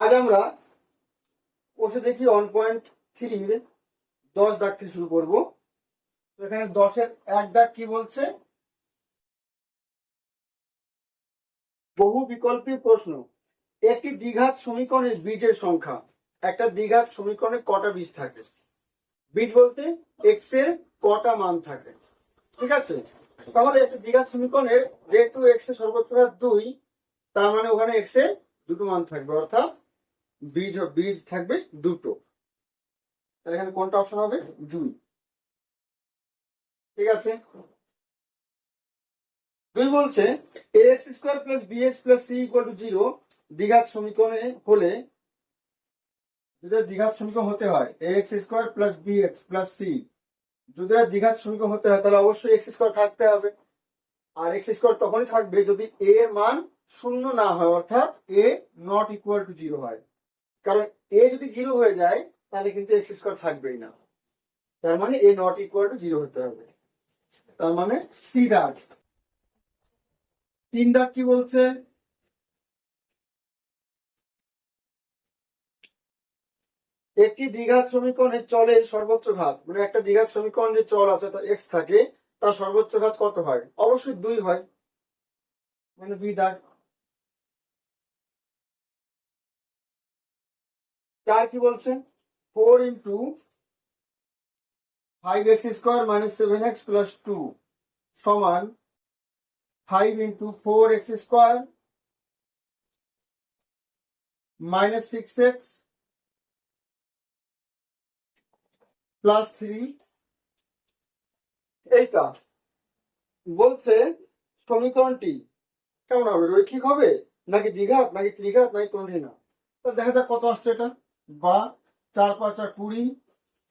আজ আমরা কোষে দেখি ওয়ান পয়েন্ট থ্রির দশ দাগ থেকে শুরু করব। এখানে দশের এক দাগ কি বলছে? বহু বিকল্পী প্রশ্ন। একটি দ্বিঘাত সমীকরণের বীজের সংখ্যা। একটা দ্বিঘাত সমীকরণে কটা বীজ থাকে? বীজ বলতে এক্সের কটা মান থাকে। ঠিক আছে? তাহলে একটা দ্বিঘাত সমীকরণের যেহেতু এক্সের সর্বোচ্চ দুই, তার মানে ওখানে এক্সের দুটো মান থাকবে, অর্থাৎ বীজ বীজ থাকবে দুটো। তাহলে এখানে কোনটা অপশন হবে? দুই। ঠিক আছে? দুই বলছে A X square plus B X plus C equal to zero দ্বিঘাত সমীকরণে হলে যদি দ্বিঘাত সমীকরণ হতে হয় A X square plus B X plus C যদি এর দ্বিঘাত সমীকরণ হতে হয়, তাহলে অবশ্যই এক্স স্কোয়ার থাকতে হবে। আর এক্স স্কোয়ার তখনই থাকবে যদি এ এর মান শূন্য না হয়, অর্থাৎ A not equal to zero হয়। কারণ এ যদি জিরো হয়ে যায়, তাহলে কিন্তু এক্স স্কোয়ার থাকবেই না। তার মানে A not equal to zero হতে হবে। তার মানে সি দাগ। তিন দাগ কি বলছে? একটি দ্বিঘাত সমীকরণে চলে সর্বোচ্চ ঘাত। মানে একটা দ্বিঘাত সমীকরণ যে চল আছে, তার এক্স থাকে, তার সর্বোচ্চ ঘাত কত হয়? অবশ্যই দুই হয়। মানে বি দাগ। চার কি বলছে? Four into five X square minus seven X plus two সমান five into four X square minus six X plus three এইটা বলছে সমীকরণটি। কেমন হবে? রৈখিক হবে? নাকি দ্বিঘাত? নাকি ত্রিঘাত? নাকি কোনটি না তা দেখা যাক কত আসছে এটা। বা চার পাঁচ কুড়ি,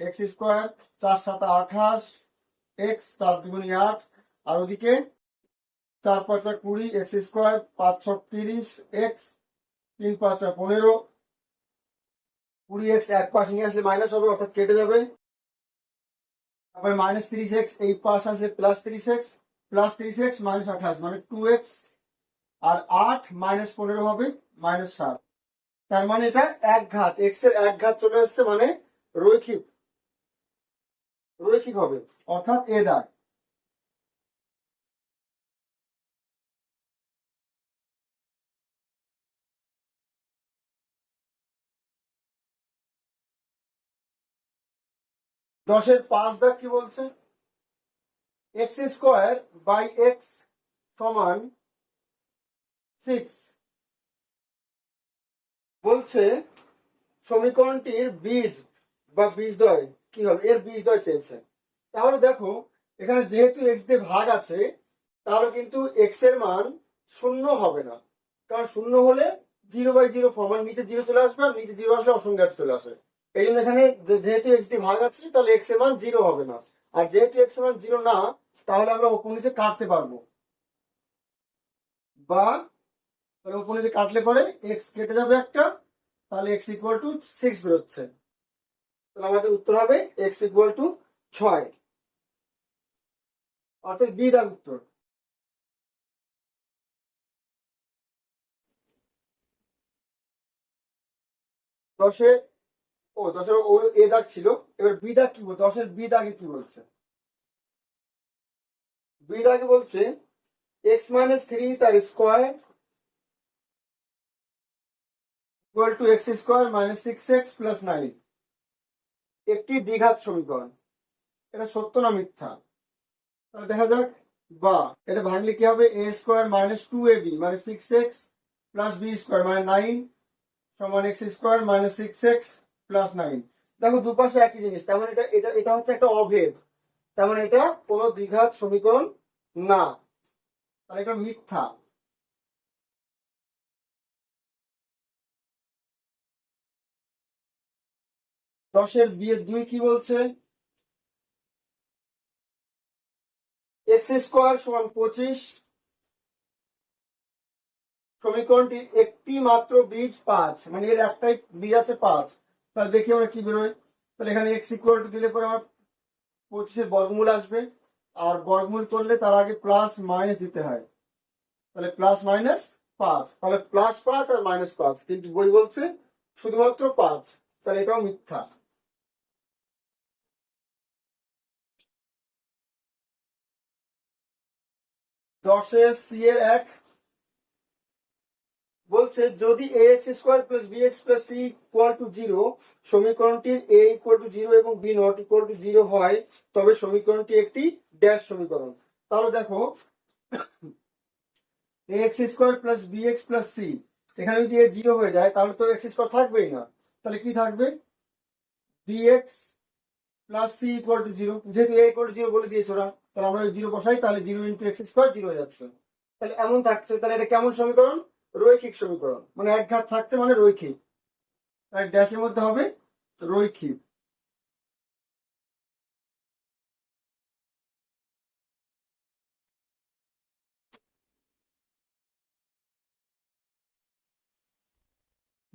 এক্স স্কোয়ার, চার সাত আঠাশ, এক্স চার দুগুনি আট, আর ওদিকে চার পাঁচ কুড়ি, এক্স স্কোয়ার, পাঁচ ছ তিরিশ, এক্স তিন পাঁচ পনেরো, কুড়ি এক্স এক পাশ নিয়ে আসলে মাইনাস হবে, অর্থাৎ কেটে যাবে। তারপরে মাইনাস তিরিশ এক্স, এই পাশ আসলে প্লাস তিরিশ এক্স প্লাস তিরিশ এক্স মাইনাস আঠাশ মানে টু এক্স, আর আট মাইনাস পনেরো হবে মাইনাস সাত। তার মানে এটা এক ঘাত এক্সের এক ঘাত চলে আসছে মানে রৈখিক রৈখিক হবে, অর্থাৎ এ দাগ। দশের পাঁচ দাগ কি বলছে? এক্স স্কোয়ার বাই এক্স সমান সিক্স বলছে সমীকরণটির বীজ বা বীজদ্বয় কি হবে? এর বীজদ্বয় চেয়েছে। তাহলে দেখো, এখানে যেহেতু এক্স দিয়ে ভাগ আছে, তাহলে কিন্তু এক্সের মান শূন্য হবে না। কারণ শূন্য হলে জিরো বাই জিরো ফর্ম মানে নিচে জিরো চলে আসবে আর নিচে জিরো আসলে অসংখ্যাট চলে আসে। এই জন্য এখানে যেহেতু এক্স দিয়ে ভাগ আছে, তাহলে এক্সের মান জিরো হবে না। আর যেহেতু এক্সের মান জিরো না, তাহলে আমরা ওপর নিচে কাটতে পারব। বা তাহলে উপরে যে কাটলে পরে এক্স কেটে যাবে একটা, তাহলে এক্স ইকুয়াল টু সিক্স বেরোচ্ছে। তাহলে আমাদের উত্তর হবে এক্স ইকুয়াল টু ছয়। অর্থাৎ বি দাগ উত্তর। দশে, ও, দশের ও, এ দাগ ছিল। এবার বি দাগ কি বল দশের বি দাগে কি বলছে? বি দাগে বলছে এক্স মাইনাস থ্রি তার square equal to X square minus six X plus nine একটি দ্বিঘাত সমীকরণ। এটা সত্য না মিথ্যা? তাহলে দেখা যাক। বা, এটা ভাঙলে কি হবে? A square minus two A B মানে six X plus B square মানে নাইন সমান X square minus six X plus nine দেখো, দুপাশে একই জিনিস। তার মানে এটা এটা এটা হচ্ছে একটা অভেদ। তার মানে এটা কোনো দ্বিঘাত সমীকরণ না। তাহলে এটা মিথ্যা। দশের বিয়ে দুই কি বলছে? এক্স স্কোয়ার সমান পঁচিশ। সমীকরণটি একটি মাত্র বীজ পাঁচ। মানে এর একটাই বীজ আছে পাঁচ। তাহলে দেখি আমরা কি বেরোয়। তাহলে এখানে এক্স ইকুয়াল টু দিলে পরে আমার পঁচিশের বর্গমূল আসবে। আর বর্গমূল করলে তার আগে প্লাস মাইনাস দিতে হয়। তাহলে প্লাস মাইনাস পাঁচ। তাহলে প্লাস পাঁচ আর মাইনাস পাঁচ। কিন্তু বই বলছে শুধুমাত্র পাঁচ। তাহলে এটাও মিথ্যা। দশের সি এর এক বলছে, যদি A square plus B plus C equal to zero সমীকরণটির এ ইকুয়াল টু জিরো এবং B not equal to zero হয়, তবে সমীকরণটি একটি ড্যাশ সমীকরণ। তাহলে দেখো A X square plus B X plus C এখানে যদি এ জিরো হয়ে যায়, তাহলে তো এক্স স্কোয়ার থাকবেই না। তাহলে কি থাকবে? B X plus C equal to zero যেহেতু এ ইকুয়াল টু জিরো বলে দিয়েছে ওরা। তাহলে আমরা জিরো বসাই, তাহলে zero into X square zero হয়ে যাচ্ছে। তাহলে এমন থাকছে, তাহলে এটা কেমন সমীকরণ? রৈখিক সমীকরণ। মানে এক ঘাত থাকছে মানে রৈখিক। আর ড্যাশের মধ্যে হবে রৈখিক।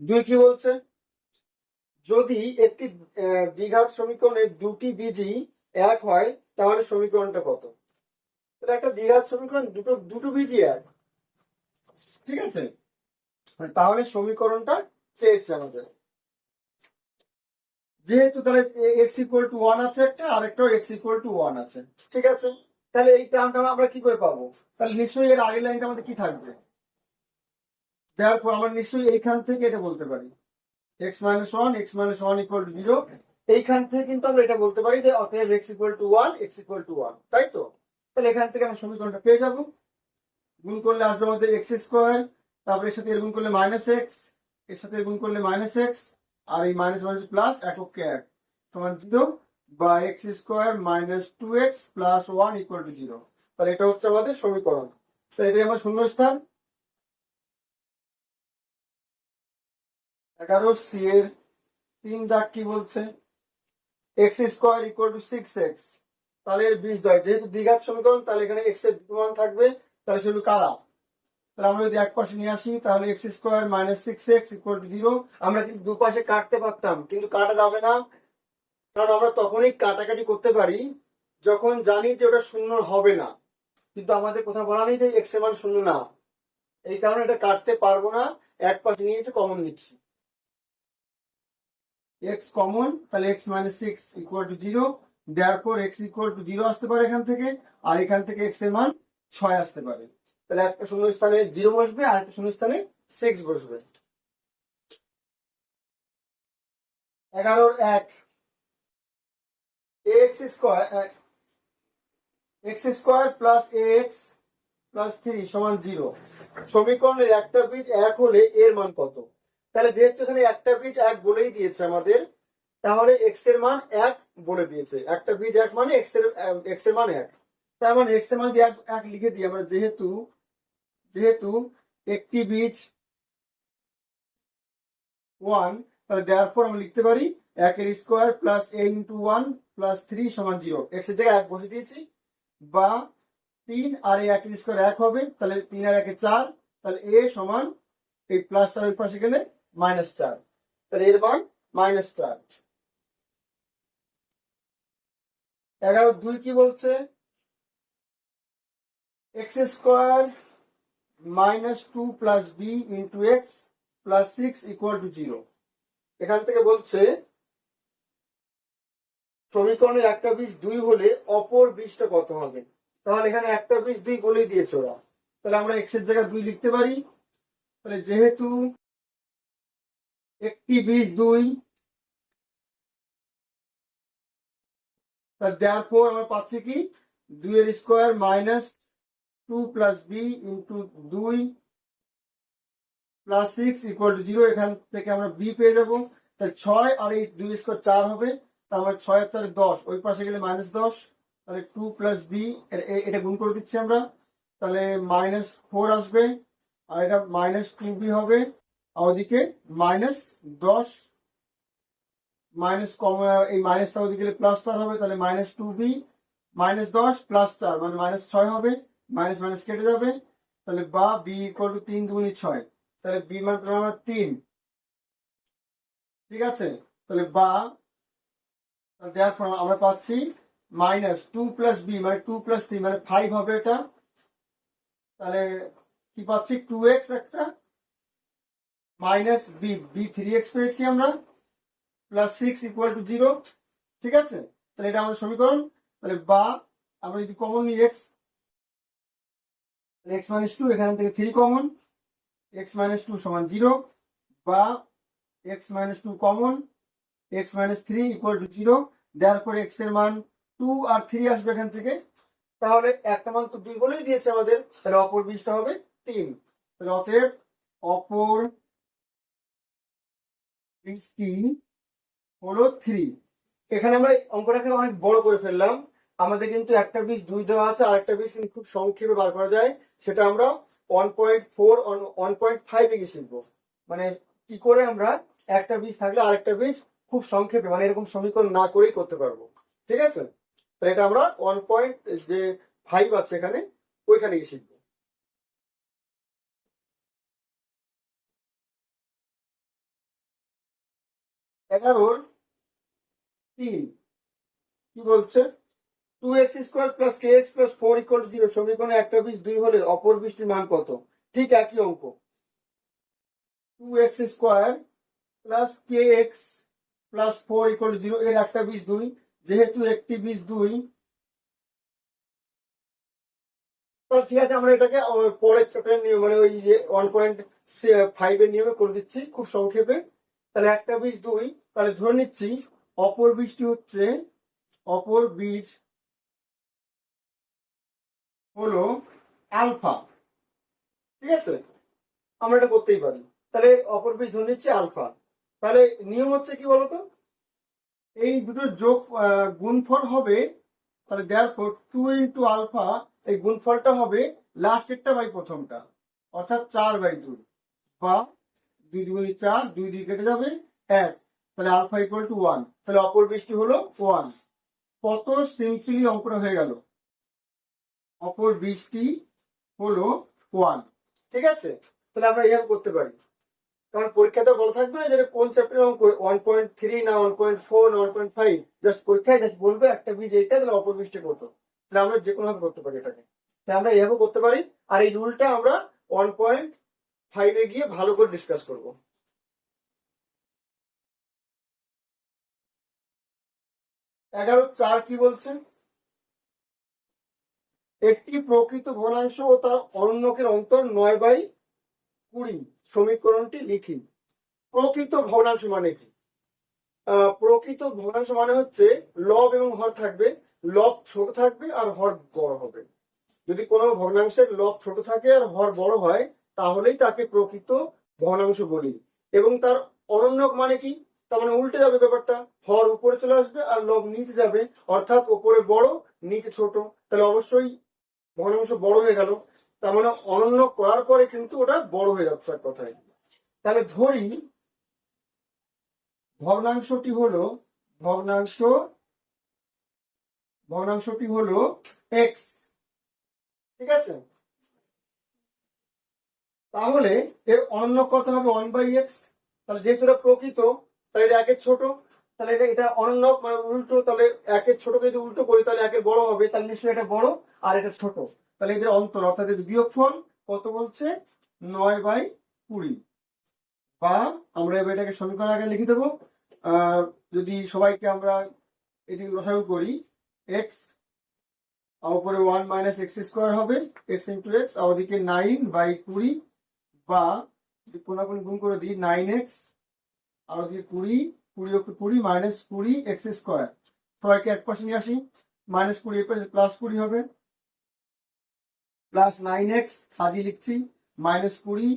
দুই কি বলছে? যদি একটি দ্বিঘাত সমীকরণের দুটি বীজই এক হয় তাহলে সমীকরণটা কত? তাহলে একটা দ্বিঘাত সমীকরণ, দুটো দুটো বীজই এক। ঠিক আছে? তাহলে সমীকরণটা চেয়েছে আমাদের। যেহেতু তাহলে এক্স ইকুয়াল টু ওয়ান আছে একটা আর একটা এক্স ইকুয়াল টু ওয়ান আছে। ঠিক আছে? তাহলে এই টার্মটা আমরা কি করে পাবো? তাহলে নিশ্চয়ই এর আগের লাইনটা আমাদের কি থাকবে? তারপর আমরা নিশ্চয়ই এইখান থেকে এটা বলতে পারি। X minus one X minus one equal to zero এইখান থেকে কিন্তু আমরা এটা বলতে পারি যে অতএব X equal to one X equal to one তাই তো? তাহলে এখান থেকে আমরা সমীকরণটা পেয়ে যাব। গুণ করলে আসবে আমাদের এক্স স্কোয়ার তারপরে এর সাথে গুণ করলে মাইনাস এক্সের সাথে গুণ করলে মাইনাস এক্স আর এই মাইনাস মাইনাস প্লাস এককে এক, সমান জিরো বা X square minus two X plus one equal to zero তাহলে এটা হচ্ছে আমাদের সমীকরণ। তো এটাই আমার শূন্যস্থান। এগারো সি এর তিন দাগ কি বলছে? X square equal to six X তাহলে এর বীজ দয় যেহেতু দ্বিঘাত সমীকরণ, তাহলে এখানে এক্সের প্রমাণ থাকবে, তাহলে সেগুলো কারা? আমরা যদি এক পাশে নিয়ে আসি, তাহলে X square six X two আমরা কিন্তু দুপাশে কাটতে পারতাম, কিন্তু কাটা যাবে না। কারণ আমরা তখনই কাটাকাটি করতে পারি, যখন জানি যে ওটা শূন্য হবে না। কিন্তু আমাদের কোথাও যে এক্স মান শূন্য না। এই কারণে এটা কাটতে পারব না। এক পাশে নিয়ে এসে কমন নিচ্ছি। এক্স কমন তাহলে X minus six equal to zero দেওয়ার পর এক্স ইকুয়াল টু জিরো আসতে পারে এখান থেকে, আর এখান থেকে এক্সের মান ছয় আসতে পারে। তাহলে একটা শূন্য স্থানে জিরো বসবে, আর একটা শূন্য স্থানে সিক্স বসবে। এগারোর এক। X square X square plus X plus three সমান জিরো সমীকরণের একটা বীজ এক হলে এর মান কত? তাহলে যেহেতু এখানে একটা বীজ এক বলেই দিয়েছে আমাদের, তাহলে এক্সের মান এক বলে দিয়েছে। একটা বীজ এক মানে এক্সের এক্সের মান এক। তার মানে এক্সের মান এক এক লিখে দিই, আমরা যেহেতু যেহেতু একটি বীজ ওয়ান তাহলে দেওয়ার পর আমরা লিখতে পারি একের square plus A into one plus three সমান জিরো এক্সের জায়গায় এক বসে দিয়েছি, বা তিন আর একের স্কোয়ার এক হবে, তাহলে তিন আর একে চার, তাহলে এ সমান এই প্লাস চার পাশে গেলে মাইনাস চার তাহলে এর মান মাইনাস চার এগারো দুই কি বলছে? X square minus two plus B into X plus six equal to zero এখান থেকে বলছে, সমীকরণের একটা বীজ দুই হলে অপর বীজটা কত হবে? তাহলে এখানে একটা বীজ দুই বলেই দিয়েছে ওরা। তাহলে আমরা এক্সের জায়গায় দুই লিখতে পারি। তাহলে যেহেতু একটি বীজ দুই। দেওয়ার পর আমরা পাচ্ছি কি? দুই এর square minus two plus B into দুই plus six equal to zero এখান থেকে আমরা বি পেয়ে যাব। তাহলে ছয় আর এই দুই স্কোয়ার চার হবে তাহলে ছয় আর চারে দশ, ওই পাশে গেলে মাইনাস দশ, তাহলে টু প্লাস বি এটা গুণ করে দিচ্ছি আমরা। তাহলে মাইনাস ফোর আসবে, আর এটা মাইনাস টু বি হবে। ওদিকে মাইনাস দশ মাইনাস কম, এই মাইনাসটা ওদিকে গেলে প্লাস চার হবে, তাহলে মাইনাস টু বি মাইনাস দশ প্লাস চার মানে মাইনাস ছয় হবে মাইনাস মাইনাস কেটে যাবে, তাহলে বা বি ইকুয়াল টু তিন দুগুণি ছয়, তাহলে বি মান পেলাম আমরা তিন। ঠিক আছে? তাহলে বা দেখো আমরা পাচ্ছি মাইনাস টু প্লাস বি মানে টু প্লাস থ্রি মানে ফাইভ হবে এটা। তাহলে কি পাচ্ছি? টু এক্স একটা minus B B three X পেয়েছি আমরা plus six equal to zero ঠিক আছে? তাহলে এটা আমাদের সমীকরণ। তাহলে বা, আমরা যদি কমন নিই এক্স এক্স মাইনাস টু এখান থেকে three common X minus two সমান জিরো বা X minus two common X minus three equal to zero দেওয়ার পরে এক্সের মান টু আর থ্রি আসবে এখান থেকে। তাহলে একটা মান তো দুই বলেই দিয়েছে আমাদের, তাহলে অপর বীজটা হবে তিন। তাহলে অতএব অপর এখানে আমরা অঙ্কটাকে অনেক বড় করে ফেললাম। আমাদের কিন্তু একটা বীজ দুই দেওয়া আছে আর একটা বীজ কিন্তু খুব সংক্ষেপে বার করা যায়। সেটা আমরা one point four one point ফাইভে গিয়ে শিখব। মানে কি করে আমরা একটা বীজ থাকলে আরেকটা বীজ খুব সংক্ষেপে মানে এরকম সমীকরণ না করেই করতে পারব। ঠিক আছে? তো এটা আমরা ওয়ান পয়েন্ট যে ফাইভ আছে এখানে ওইখানে গিয়ে শিখব। এগারোর তিন। কি বলছে? Two X square plus K X plus four equal zero সমীকরণে একটা বীজ দুই হলে অপর বীজটির মান কত? ঠিক একই অঙ্ক। Two X square plus K X plus four equal zero এর একটা বীজ দুই। যেহেতু একটি বীজ দুই। তাহলে ঠিক আছে, আমরা এটাকে পরের চ্যাপ্টারের নিয়ম মানে ওই যে ওয়ান পয়েন্ট ফাইভ এর নিয়মে করে দিচ্ছি, খুব সংক্ষেপে। তাহলে একটা বীজ দুই, তাহলে ধরে নিচ্ছি অপর বীজটি হচ্ছে, অপর বীজ হলো আলফা। ঠিক আছে? আমরা এটা করতেই পারি। তাহলে অপর বীজ ধরে নিচ্ছি আলফা। তাহলে নিয়ম হচ্ছে কি বলতো? এই দুটো যোগ গুণফল হবে, তাহলে there four two into alpha এই গুণফলটা হবে লাস্টেরটা বাই প্রথমটা, অর্থাৎ চার বাই দুই, বা দুই দুগুণি চার, দুই দুই কেটে যাবে এক। তাহলে আলফা ইকুয়াল টু ওয়ান তাহলে অপর বৃষ্টি হলো ওয়ান কত সিম্পলি অঙ্কটা হয়ে গেল? অপর বৃষ্টি হলো ওয়ান ঠিক আছে? তাহলে আমরা এইভাবে করতে পারি। কারণ পরীক্ষাতে বলা থাকবে না যেটা কোন চ্যাপ্টার অঙ্ক? ওয়ান পয়েন্ট থ্রি না ওয়ান পয়েন্ট ফোর না ওয়ান পয়েন্ট ফাইভ জাস্ট পরীক্ষায় জাস্ট বলবে একটা বীজ এইটা, তাহলে অপর বীজটা কত? তাহলে আমরা যে কোনো ভাবে করতে পারি এটাকে। তাহলে আমরা এইভাবে করতে পারি। আর এই রুলটা আমরা ওয়ান পয়েন্ট ফাইভে গিয়ে ভালো করে ডিসকাস করব। এগারো চার কি বলছে একটি প্রকৃত ভগ্নাংশ ও তার অরণ্যকের অন্তর নয় বাই কুড়ি সমীকরণটি লিখি প্রকৃত ভগ্নাংশ মানে কি? প্রকৃত ভগ্নাংশ মানে হচ্ছে লব এবং হর থাকবে, লব ছোট থাকবে আর হর বড় হবে। যদি কোনো ভগ্নাংশের লব ছোট থাকে আর হর বড় হয় তাহলেই তাকে প্রকৃত ভগ্নাংশ বলি। এবং তার অনন্যক মানে কি? তার মানে উল্টে যাবে ব্যাপারটা। হর উপরে চলে আসবে আর লব নিচে যাবে। অর্থাৎ উপরে বড়, নিচে ছোট। তাহলে অবশ্যই ভগ্নাংশ বড় হয়ে গেল। তার মানে অনন্য করার পরে কিন্তু ওটা বড় হয়ে যাচ্ছে এক কথায়। তাহলে ধরি, ভগ্নাংশটি হলো, ভগ্নাংশ, ভগ্নাংশটি হলো এক্স ঠিক আছে? তাহলে এর অন্য কত হবে? ওয়ান বাই এক্স তাহলে যেহেতু এটা প্রকৃত, তাহলে এটা একের ছোট, তাহলে এটা এটা অনন্য মানে উল্টো, তাহলে একের ছোটকে যদি উল্টো করি, তাহলে একের বড় হবে। তাহলে নিশ্চয়ই এটা বড় আর এটা ছোট। তাহলে এদের অন্তর, অর্থাৎ এদের বিয়োগফল কত বলছে? নয় বাই কুড়ি। বা আমরা এবার এটাকে সমীকরণ আগে লিখে দেবো। যদি সবাইকে আমরা এটি লসাগু করি এক্স উপরে ওয়ান মাইনাস এক্স স্কোয়ার হবে এক্স ইন্টু এক্স ওদিকে নাইন বাই কুড়ি বা কোনাকুনি গুণ করে দিই নাইন এক্স আর ওদিকে কুড়ি কুড়ি কুড়ি মাইনাস কুড়ি এক্স স্কোয়ার সবাইকে এক পাশে নিয়ে আসি মাইনাস কুড়ি প্লাস কুড়ি হবে। প্লাস নাইন এক্স সাজিয়ে লিখছি মাইনাস কুড়ি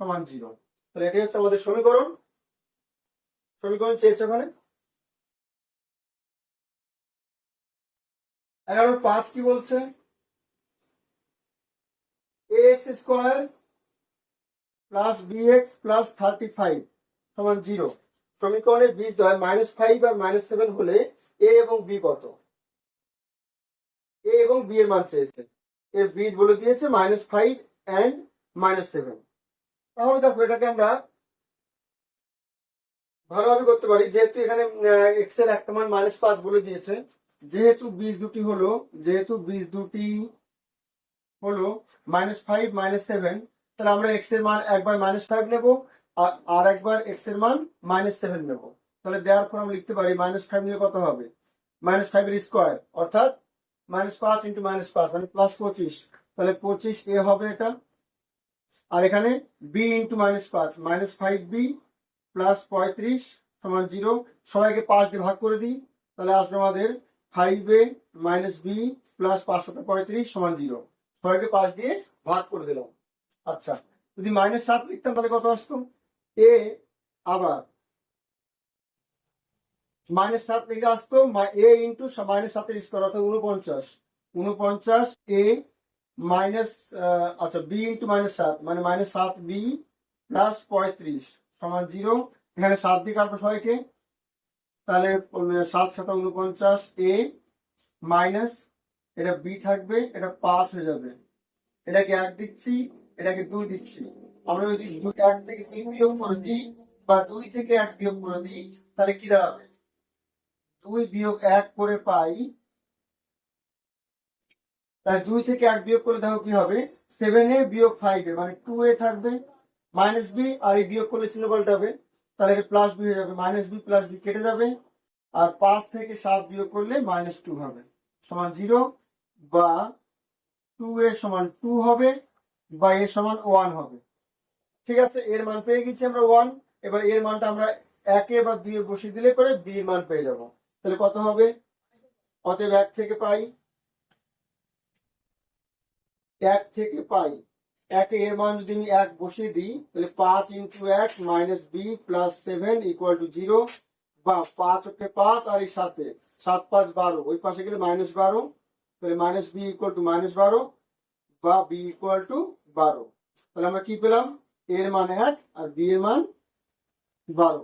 সমান জিরো তাহলে এটাই হচ্ছে আমাদের সমীকরণ। সমীকরণ চেয়েছে ওখানে? এগারো পাঁচ কি বলছে? X square plus B plus thirty five সমান জিরো সমীকরণের বীজ দয় মাইনাস ফাইভ আর মাইনাস সেভেন হলে এ এবং বি কত? এ এবং বি এর মান চেয়েছে। এর বীজ বলে দিয়েছে minus five and minus seven তাহলে দেখো এটাকে আমরা ভালোভাবে করতে পারি। যেহেতু এখানে এক্সের একটা মান মাইনাস পাঁচ বলে দিয়েছে, যেহেতু বীজ দুটি হলো, যেহেতু বীজ দুটি হলো মাইনাস ফাইভ মাইনাস সেভেন তাহলে আমরা এক্সের মান একবার মাইনাস ফাইভ নেব আর- একবার এক্সের মান মাইনাস সেভেন নেব। তাহলে দেওয়ার পর আমরা লিখতে পারি মাইনাস ফাইভ নিয়ে কত হবে? মাইনাস ফাইভ এর স্কোয়ার অর্থাৎ মাইনাস পাঁচ ইন্টু মাইনাস পাঁচ মানে প্লাস পঁচিশ। তাহলে পঁচিশ এ হবে এটা। আর এখানে বি ইন্টু মাইনাস পাঁচ মাইনাস ফাইভ বি প্লাস পঁয়ত্রিশ সমান জিরো সবাইকে পাঁচ দিয়ে ভাগ করে দিই। তাহলে আসবে আমাদের five A minus B plus পাঁচ সাথে পঁয়ত্রিশ সমান জিরো সবাইকে পাঁচ দিয়ে ভাগ করে দিলাম। আচ্ছা যদি মাইনাস সাত লিখতাম তাহলে কত আসতো? এ আবার মাইনাস সাত লিখে আসতো এ ইন্টু মাইনাস সাতের স্কোয়ার অর্থাৎ উনপঞ্চাশ উনপঞ্চাশ এ মাইনাস আচ্ছা বি ইন্টু মাইনাস সাত মানে মাইনাস সাত বি প্লাস পঁয়ত্রিশ সমান জিরো এখানে সাত দিয়ে কাটবো সবাইকে। তাহলে সাত সাত উনপঞ্চাশ এ মাইনাস এটা বি থাকবে, এটা পাঁচ হয়ে যাবে। এটাকে এক দিচ্ছি। এটাকে দুই দিচ্ছি। আমরা যদি এক থেকে তিন বিয়োগ করে দিই বা দুই থেকে এক বিয়োগ করে দিই, তাহলে কি দাঁড়াবে? দুই বিয়োগ এক করে পাই, তাহলে দুই থেকে এক বিয়োগ করে দেখো কি হবে? সেভেন এ বিয়োগ ফাইভ এ মানে টু এ থাকবে মাইনাস বি আর এই বিয়োগ করলে চিহ্ন পাল্টাবে। তাহলে এটা প্লাস বি হয়ে যাবে মাইনাস বি প্লাস বি কেটে যাবে, আর পাঁচ থেকে সাত বিয়োগ করলে মাইনাস টু হবে। সমান জিরো বা টু এ সমান টু হবে বা এর সমান ওয়ান হবে। ঠিক আছে? এর মান পেয়ে গেছি আমরা ওয়ান। এবার এর মানটা আমরা একে বা দুয়ে বসিয়ে দিলে পরে বি এর মান পেয়ে যাব। তাহলে কত হবে? অতএব এক থেকে পাই। এক থেকে পাই। একে এর মান যদি আমি এক বসিয়ে দিই, তাহলে পাঁচ ইন্টু এক minus B plus seven equal to zero বা পাঁচ হচ্ছে পাঁচ আর এই সাথে সাত পাঁচ বারো। ওই পাশে গেলে মাইনাস বারো। তাহলে minus B equal to minus বারো বা বি ইকুয়াল টু বারো। তাহলে আমরা কি পেলাম? এর মান এক আর বি এর মান বারো।